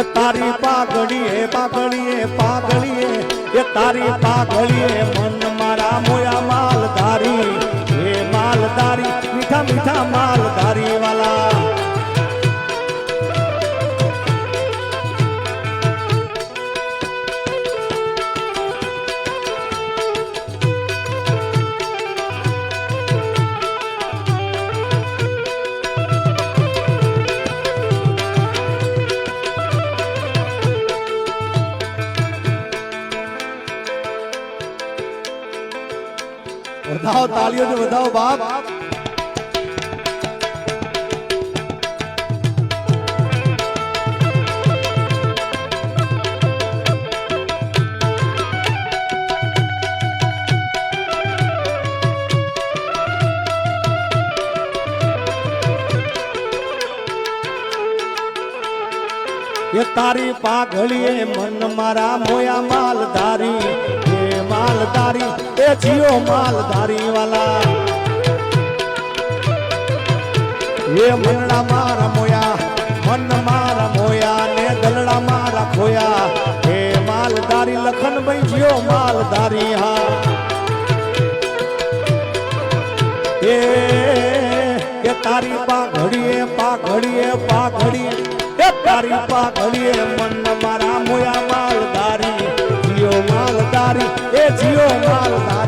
એ તારી પાઘડીએ પાઘડીએ પાઘડીએ, એ તારી પાઘડીએ મન મારા મોયા માલધારી, એ માલધારી, મીઠા મીઠા માલધારી વાલા વધાવો તાળીઓથી વધાવો બાપ. એ તારી પાઘળીએ મન મારા મોયા માલધારી માલધારી, એ જીઓ માલધારી વાલા. એ મનડા મારા મોયા, મન મારા મોયા ને દલડા મારા ખોયા. એ માલધારી લખનભાઈ જીઓ માલધારી હા. એ એ તારી પાઘડીએ પાઘડીએ પાઘડીએ એ તારી પાઘડીએ મન મારા મોયા માલધારી, જીઓ માલધારી. એ જીઓ માલ હા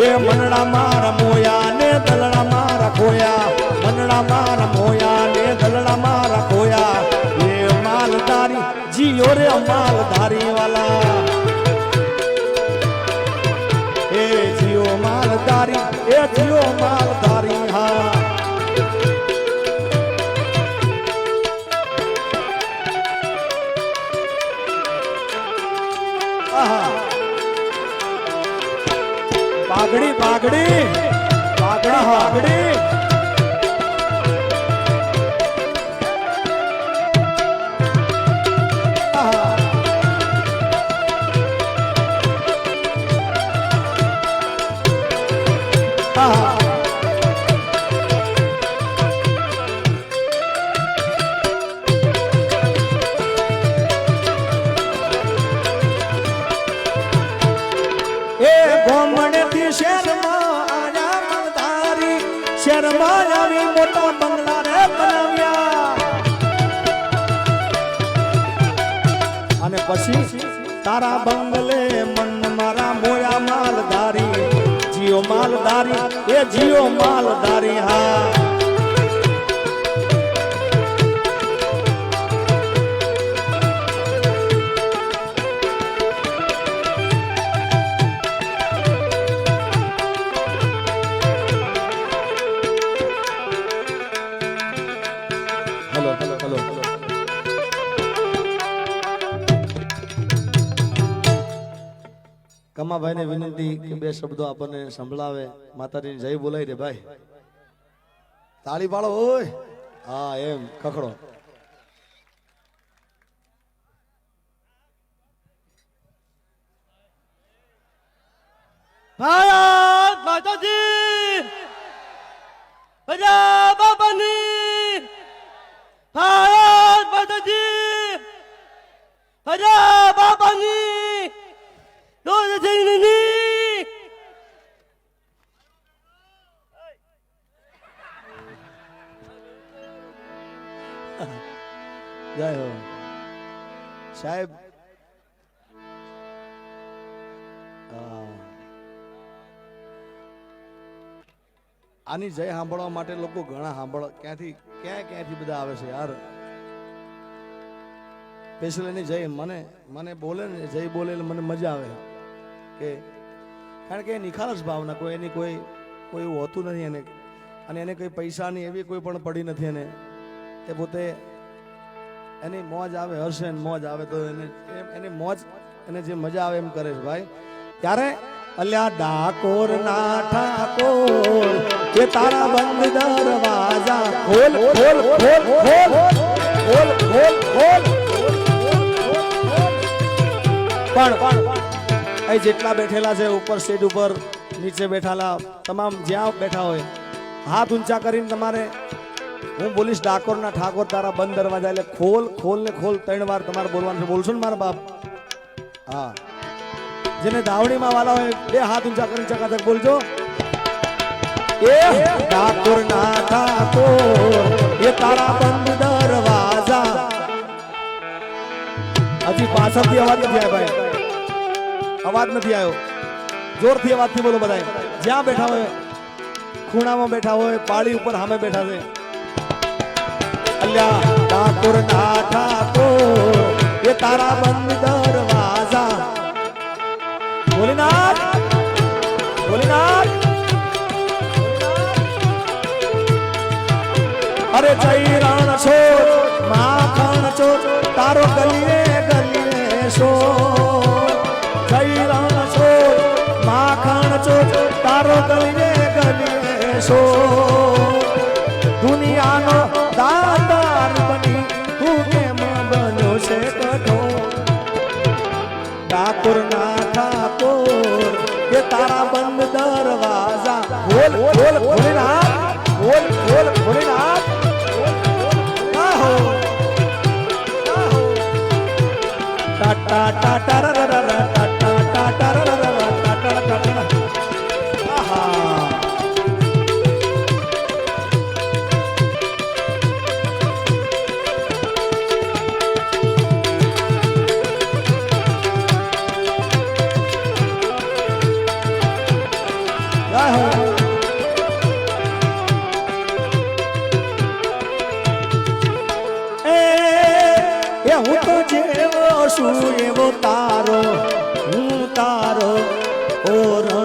એ મનડા માર મોયા ને દલડા માર ખોયા મનડા માર મોયા ને દલડા માર ખોયા એ માલધારી જીઓ રે માલધારી વાલા એ જીઓ માલધારી એ જીઓ માલધારી પાઘડી પાઘડી પાઘડી અને પછી તારા બંગલે મન મારા મોયા માલધારી જીઓ માલધારી એ જીઓ માલધારી હા. કમાભાઈને વિનંતી કે બે શબ્દો આપણને સંભળાવે. માતાજી જય બોલાય રે ભાઈ. તાળી પાડો હોય હા, એમ, ખખડો. ભારત માતાજી, પ્રજા બાબાની સાહેબ. આની જય સાંભળવા માટે લોકો ઘણા સાંભળ, ક્યાંથી, ક્યાં, ક્યાંથી બધા આવે છે યાર? સ્પેશિયલ જય, મને મને બોલે ને, જય બોલે મને મજા આવે. કે, કારણ કે નિખાલસ ભાવના, કોઈ એની કોઈ કોઈ એવું હોતું નથી એને. અને એને કોઈ પૈસાની એવી કોઈ પણ પડી નથી એને. એ પોતે એની મોજ આવે, હર્ષ ને મોજ આવે, તો એને એની મોજ, એને જે મજા આવે એમ કરે છે ભાઈ. ત્યારે અલ્યા ડાકોર ના ઠાકોર કે તારા બંધ દરવાજા ખોલ ખોલ ખોલ ખોલ ખોલ ખોલ ખોલ. પણ અહીં જેટલા બેઠેલા છે, ઉપર સ્ટેજ ઉપર, નીચે બેઠેલા, તમામ જ્યાં બેઠા હોય, હાથ ઊંચા કરીને તમારે હું બોલીશ, ડાકોરના ઠાકોર તારા બંધ દરવાજા એટલે ખોલ ખોલ ને ખોલ, ત્રણ વાર તમારે બોલવાનું બોલશો ને મારા બાપ? હા. જેને દાવણીમાં વાલા હોય, બે હાથ ઊંચા કરીને ચકાચક બોલજો. એ ડાકોર ના ઠાકોર, એ તારા બંધ દરવાજા. હજી પાછળથી અવાજ નથી આવ્યો ભાઈ. અવાજ નથી આવ્યો. જોરથી અવાજથી બોલો બધા જ્યાં બેઠા હોય, ખૂણામાં બેઠા હોય, પાળી ઉપર સામે બેઠા છે. અલ્યા ઠાકોર ના ઠાકોર, એ તારા બંધ દરવાજા ભોલેનાથ ભોલેનાથ. અરે જય રણ છો માખણ છો તારો ગલીએ ગલીએ છો જય રણ છો માખણ છો તારો ગલીએ ગલીએ શો બોલ બોલ ભોલેનાથ બોલ બોલ ભોલેનાથ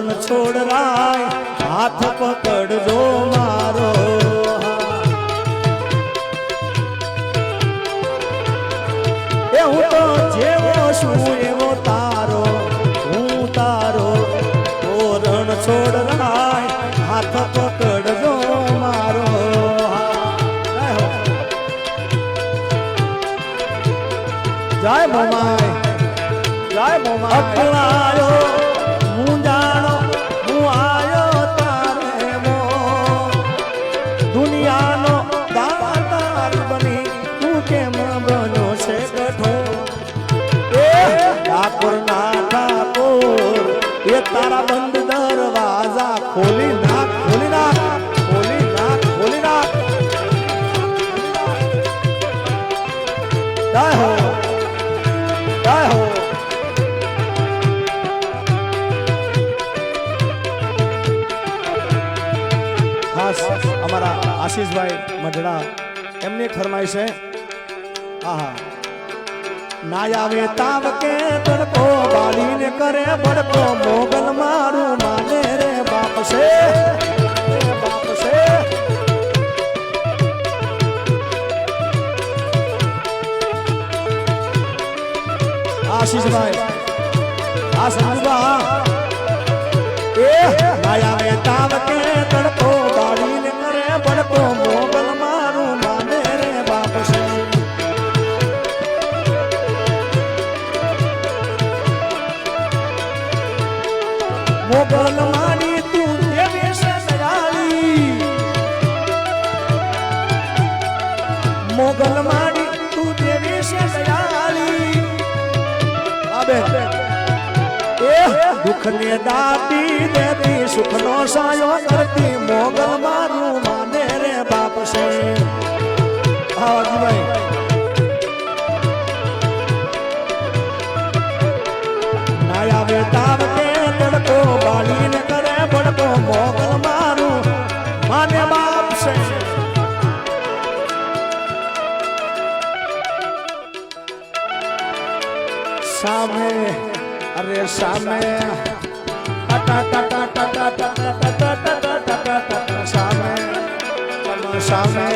રણ છોડ રાય હાથ પકડજો મારો એ હું તો જેવો છું એવો તારો હું તારો તોરણ રણ છોડ રાય હાથ પકડજો મારો જય મોમાય જય મોમાય અકળાયો આશીષભાઈ મઢડા, એમની ફરમાય છે, આહા, ના આવે તાવ કે તડકો બાળીને કરે બડકો મોગલ મારું માને રે બાપ છે આશીષભાઈ આ સંજુબા એ માયા મે તાવ કે મોગલ માડી તું દેવી છે દયાળી આબે. એ દુખ ને દાટી દેતી સુખ નો સાયો કરતી મોગલ મારું માને રે બાપ છે. હા વાજીભાઈ સામે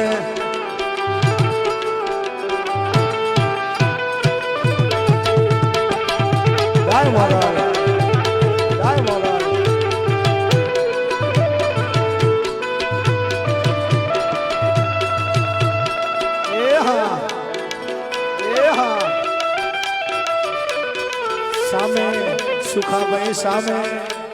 મારી સામે